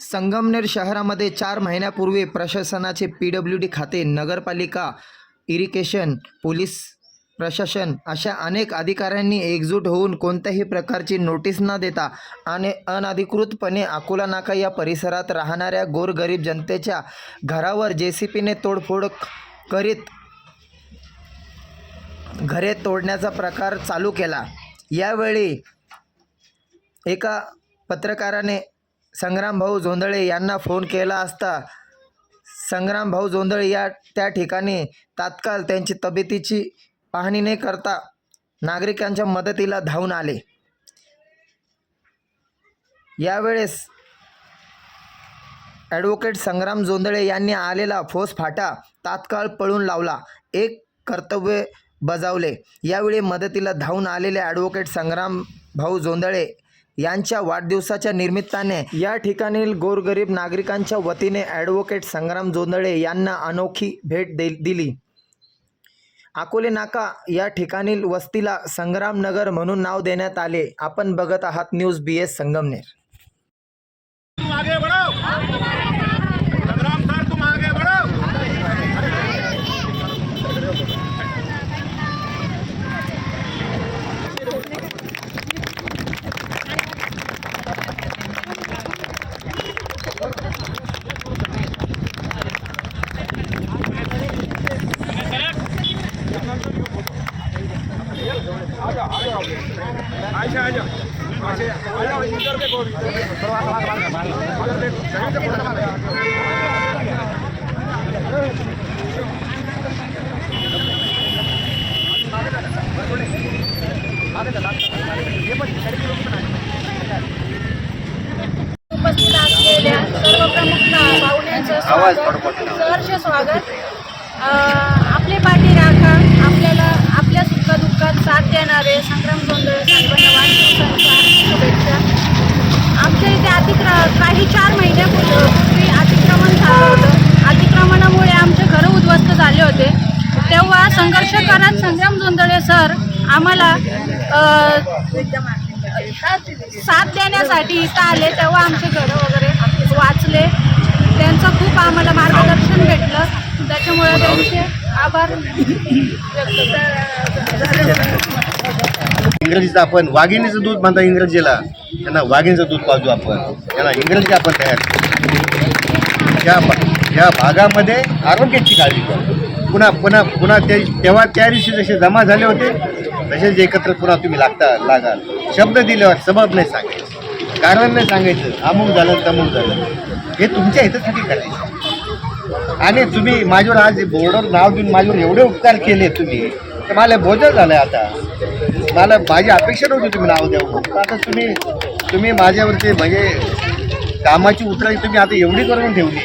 संगमनेर शहरामध्ये चार महिन्यापूर्वी प्रशासनाचे पी डब्ल्यू डी खाते नगरपालिका इरिगेशन पोलीस प्रशासन अशा अनेक अधिकाऱ्यांनी एकजूट होऊन कोणत्याही प्रकारची नोटीस न देता आणि अनधिकृतपणे अकोला नाका या परिसरात राहणाऱ्या गोरगरीब जनतेच्या घरावर जे सी पीने तोडफोड करीत घरे तोडण्याचा प्रकार चालू केला. यावेळी एका पत्रकाराने संग्रामभाऊ जोंधळे यांना फोन केला असता संग्रामभाऊ जोंधळे या त्या ठिकाणी तात्काळ त्यांची तब्येतीची पाहणी न करता नागरिकांच्या मदतीला धावून आले. यावेळेस ॲडव्होकेट संग्राम जोंधळे यांनी आलेला फौज फाटा तात्काळ पळून लावला. एक कर्तव्य बजावले. यावेळी मदतीला धावून आलेले ॲडव्होकेट संग्राम भाऊ जोंधळे यांच्या वाढदिवसाच्या निमित्ताने या ठिकाणी गोरगरीब नागरिकांच्या वतीने ॲडव्होकेट संग्राम जोंदळे यांना अनोखी भेट दे दिली. अकोले नाका या ठिकाणील वस्तीला संग्रामनगर म्हणून नाव देण्यात आले. आपण बघत आहात न्यूज बी एस संगमनेर तुम आगे बढ़ो संग्राम सर तुम आगे बढ़ो आजा आजा आजा आजा इधर देखो उपस्थित असलेल्या सर्व प्रमुख पाहुण्यांचं सहर्ष स्वागत. आपले पाठी राखा. आपल्याला आपल्या सुखदुःखात साथ देणारे संग्राम गोंधळ साहेबांना वाढदिवसाच्या शुभेच्छा. आमच्या इथे अतिक्र काही चार महिन्यापूर्वी अतिक्रमण झालं होतं. अतिक्रमणामुळे आमचे घरं उद्ध्वस्त झाले होते. तेव्हा संघर्ष करत संग्राम जोंदळे सर आम्हाला साथ देण्यासाठी इथं आले. तेव्हा आमचे घरं वगैरे वाचले. त्यांचं खूप आम्हाला मार्गदर्शन भेटलं. त्याच्यामुळे त्यांचे आभार इंग्रजीचं आपण वाघिणीचं दूध म्हणता इंग्रजीला. त्यांना वाघिणीचं दूध पाजू आपण. त्यांना इंग्रजी आपण तयार करू. या भा- या भागामध्ये आरोग्याची काळजी करू पुन्हा पुन्हा पुन्हा ते तेव्हा त्या दिवशी जसे जमा झाले होते तसेच एकत्र पुन्हा तुम्ही लागता लागाल. शब्द दिल्यावर सबब नाही सांगायचं. कारण नाही सांगायचं. अमुक झालं तमुक झालं. हे तुमच्या हितासाठी करायचं. आणि तुम्ही माझ्यावर आज बोर्डवर नाव देऊन माझ्यावर एवढे उपकार केले तुम्ही तर मला बोजल झालं आता. मला माझी अपेक्षा नव्हती तुम्ही नाव द्यावं आता तुम्ही तुम्ही माझ्यावरती म्हणजे कामाची उतराई तुम्ही आता एवढी करून ठेवली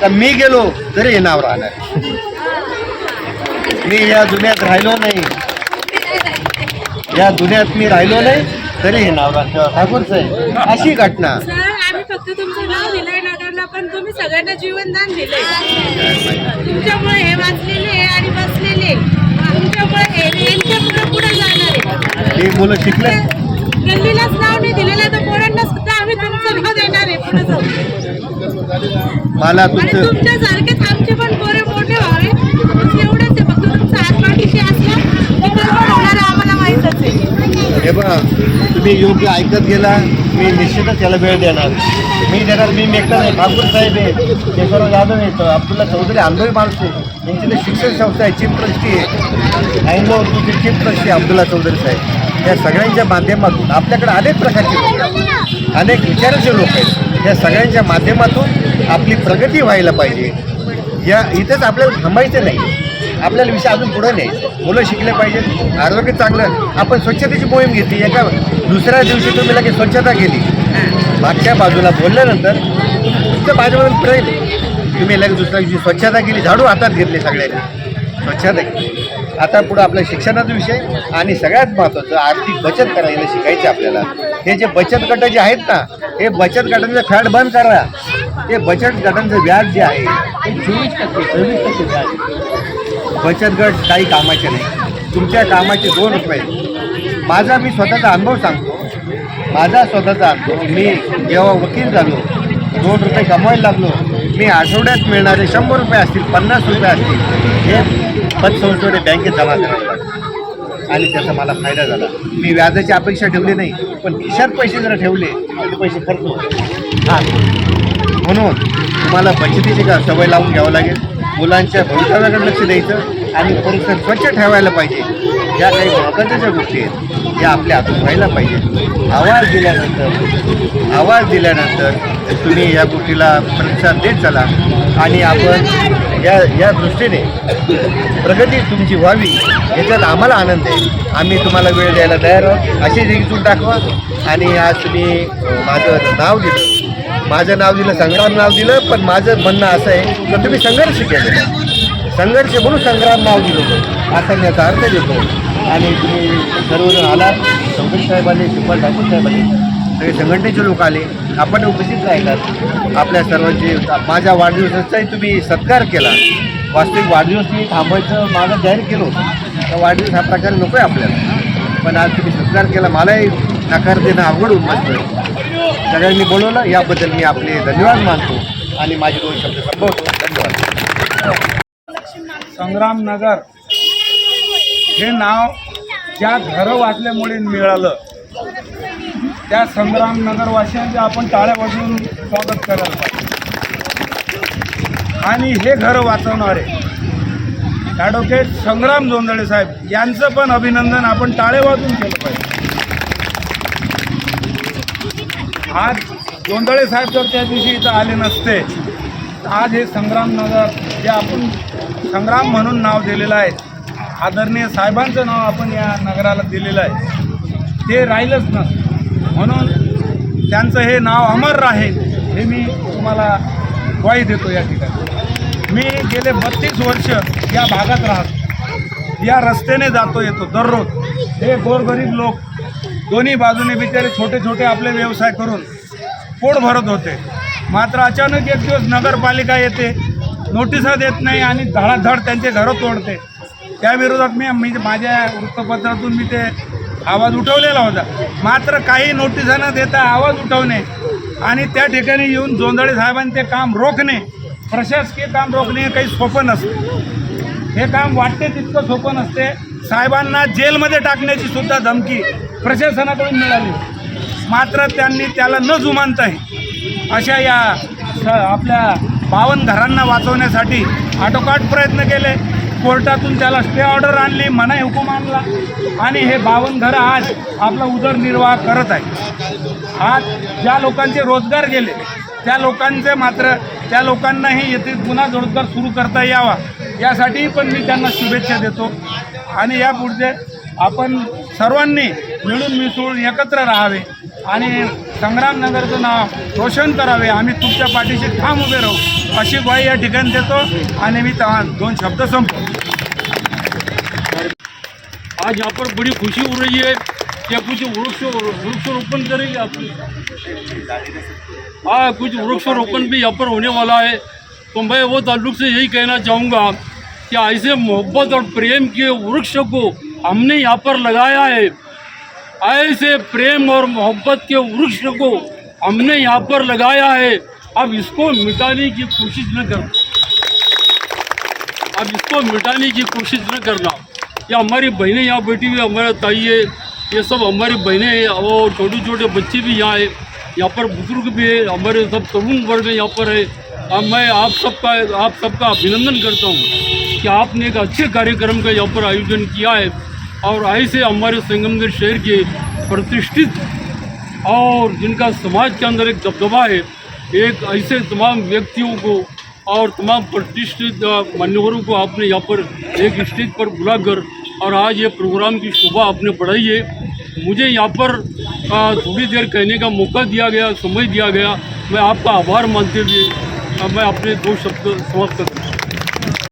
का मी गेलो तरी हे नाव राहणार. मी या दुनियात राहिलो नाही. या दुनियात मी राहिलो नाही तरी हे नाव राहतं ठाकूर साहेब अशी घटना. सर आम्ही फक्त तुमचं नाव दिलंय नगरला पण तुम्ही सगळ्यांना जीवनदान दिलंय. तुमच्यामुळे हे वाचलेले आहे आणि बसलेले तुमच्यामुळे हे यांच्या पुढे पुढे जाणार आहे. ही मुलं शिकले. गल्लीलाच नाव नाही दिलेलं तर पोरांना सुद्धा आम्ही तुमचं नाव देणार आहे पुढे जाऊन मला तुमचं तुमच्यासारखेच आमचे पण पोरे मोठे व्हावे. एवढंच आहे फक्त तुमचा असला आहे आम्हाला माहीतच आहे. हे बघा तुम्ही योग्य ऐकत गेला मी निश्चितच त्याला वेळ देणार. मी देणार मी एकटा नाही ठाकूर साहेब आहे. केशवराव जाधव आहे अब्दुल्ला चौधरी आंधळी माणूस आहे. यांची तर शिक्षण संस्था आहे चीफ ट्रस्टी आहे. अँग्लो उर्दूचे चीफ ट्रस्टी आहे अब्दुल्ला चौधरी साहेब. या सगळ्यांच्या माध्यमातून आपल्याकडे अनेक प्रकारचे लोक आहेत. अनेक विचाराचे लोक आहेत. या सगळ्यांच्या माध्यमातून आपली प्रगती व्हायला पाहिजे. या इथेच आपल्याला थांबायचं नाही. आपल्याला विषय अजून पुढे नाही मुलं शिकले पाहिजेत. आरोग्य चांगलं. आपण स्वच्छतेची मोहीम घेतली. एका दुसऱ्या दिवशी तुम्ही लगेच स्वच्छता केली. मागच्या बाजूला बोलल्यानंतर तुमच्या बाजूला प्रयत्न तुम्ही लगेच दुसऱ्या दिवशी स्वच्छता केली. झाडू हातात घेतले सगळ्यांनी. स्वच्छता केली. आता पुढं आपल्या शिक्षणाचा विषय आणि सगळ्यात महत्त्वाचं आर्थिक बचत करायला शिकायचे आपल्याला. हे जे बचत गट जे आहेत ना हे बचत गटांचं फॅट बंद करा. हे बचत गटांचं व्याज जे आहे ते चोवीस टक्के सव्वीस टक्के व्याज. बचत गट काही कामाचे नाही. तुमच्या कामाचे दोन रुपये माझा मी स्वतःचा अनुभव सांगतो. माझा स्वतःचा अनुभव मी जेव्हा वकील झालो दोन रुपये कमवायला लागलो मी आठवड्यात मिळणारे शंभर रुपये असतील पन्नास रुपये असतील हे पतसंस्थेने बँकेत जमा करायला आणि त्याचा मला फायदा झाला. मी व्याजाची अपेक्षा ठेवली नाही पण खिशात पैसे जर ठेवले तर ते पैसे खर्च हां. म्हणून तुम्हाला बचतीची का सवय लावून घ्यावं लागेल. मुलांच्या भवितव्याकडे लक्ष द्यायचं आणि परिसर स्वच्छ ठेवायला पाहिजे. या काही महत्त्वाच्या ज्या गोष्टी आहेत या आपल्या हातून व्हायला पाहिजे. आवाज दिल्यानंतर आवाज दिल्यानंतर तुम्ही या गोष्टीला प्रतिसाद देत चला आणि आपण या या दृष्टीने प्रगती तुमची व्हावी याच्यात आम्हाला आनंद आहे. आम्ही तुम्हाला वेळ द्यायला तयार आहोत. अशी जिंकून दाखवा. आणि आज तुम्ही माझं नाव दिलं. माझं नाव दिलं संग्राम नाव दिलं पण माझं म्हणणं असं आहे तर तुम्ही संघर्ष केलं संघर्ष म्हणून संग्राम नाव दिलं असं याचा अर्थ देतो. आणि तुम्ही सर्वजण आला संकट साहेबांनी आले शिवपाल ठाकूर साहेबांनी सगळे संघटनेचे लोक आले. आपण उपस्थित राहिलात. आपल्या सर्वांचे माझ्या वाढदिवसाचाही तुम्ही सत्कार केला. वास्तविक वाढदिवस मी थांबायचं मागं जाहीर केलं होतं. तर वाढदिवस हा प्रकार नको आहे आपल्याला. पण आज तुम्ही सत्कार केला. मलाही नकार देणं अवघड होऊन बसलं. सगळ्यांनी बोलवलं. याबद्दल मी आपले धन्यवाद मानतो आणि माझे दोन शब्द संभवतो धन्यवाद. संग्राम नगर हे नाव ज्या घरं वाचल्यामुळे मिळालं. त्या संग्राम नगरवासियांचे आपण टाळ्या वाजवून स्वागत करायला पाहिजे. आणि हे घरं वाचवणारे ॲडव्होकेट संग्राम जोंधळे साहेब यांचं पण अभिनंदन आपण टाळे वाजून केलं पाहिजे. आज जोंधळे साहेब जर त्या दिवशी इथं आले नसते. आज हे संग्राम नगर जे आपण संग्राम म्हणून नाव दिलेलं आहे आदरणीय साहेबांचं नाव आपण या नगराला दिलेलं आहे. ते राहिलंच ना म्हणून त्यांचं हे नाव अमर राहील हे मी तुम्हाला ग्वाही देतो या ठिकाणी. मी गेले बत्तीस वर्ष या भागात राहतो. या रस्त्याने जातो येतो दररोज. हे गोरगरीब लोक दोन्ही बाजूने बिचारे छोटे छोटे आपले व्यवसाय करून पोट भरत होते. मात्र अचानक एक दिवस नगरपालिका येते नोटिसा देत नाही आणि धडाधड त्यांचे घरं तोडते. त्याविरोधात मी मी माझ्या वृत्तपत्रातून मी ते आवाज उठवलेला होता. मात्र काही नोटिसा न देता आवाज उठवणे आणि त्या ठिकाणी येऊन जोंधळे साहेबांनी ते काम रोखणे प्रशासकीय काम रोखणे हे काही सोपं नसतं. हे काम वाटते तितकं सोपं नसते. साहेबांना जेलमध्ये टाकण्याची सुद्धा धमकी प्रशासनाकडून मिळाली. मात्र त्यांनी त्याला न जुमानताही अशा या आपल्या बावन्न घरांना वाचवण्यासाठी आटोकाट प्रयत्न केले. कोर्टातून त्याला स्टे ऑर्डर आणली मनाई हुकूम आणला. आणि हे बावन्न घरं आज आपला उदरनिर्वाह करत आहे आज ज्या लोकांचे रोजगार गेले त्या लोकांचे मात्र त्या लोकांनाही येथे पुन्हा रोजगार सुरू करता यावा. यासाठी पण मी त्यांना शुभेच्छा देतो. आणि यापुढचे आपण सर्वांनी मिळून मिसळून एकत्र राहावे. आणि संग्रामनगरचं नाव रोशन करावे. आम्ही तुमच्या पाठीशी ठाम उभे राहू. अशी ग्वाही या ठिकाणी देतो आणि मी तहा दोन शब्द संपतो आज आपण पर बड़ी खुशी हो रही है कि कुछ वृक्ष वृक्षारोपण करेंगे आप हाँ कुछ वृक्षारोपण भी यहाँ पर होने वाला है तो मैं वो ताल्लुक से यही कहना चाहूँगा कि ऐसे मोहब्बत और प्रेम के वृक्ष को हमने यहाँ पर लगाया है. ऐसे प्रेम और मोहब्बत के वृक्ष को हमने यहाँ पर लगाया है। अब इसको मिटाने की कोशिश न करना। अब इसको मिटाने की कोशिश न करना। ये हमारी बहनें यहाँ बैठी हुई हमारा ताई है। ये सब हमारी बहनें हैं और छोटे छोटे बच्चे भी यहाँ है। यहाँ पर बुज़ुर्ग भी है, हमारे सब तरुण वर्ग यहाँ पर है। अब मैं आप सबका आप सबका अभिनंदन करता हूँ कि आपने एक अच्छे कार्यक्रम का यहाँ पर आयोजन किया है। और ऐसे हमारे संगमगढ़ शहर के प्रतिष्ठित और जिनका समाज के अंदर एक दबदबा है, एक ऐसे तमाम व्यक्तियों को और तमाम प्रतिष्ठित मान्यवरों को आपने यहाँ पर एक स्टेज पर बुलाकर और आज ये प्रोग्राम की शोभा आपने बढ़ाई है। मुझे यहाँ पर थोड़ी देर कहने का मौका दिया गया, समय दिया गया। मैं आपका आभार मानते हुए मैं अपने दो शब्द समाप्त करता हूँ।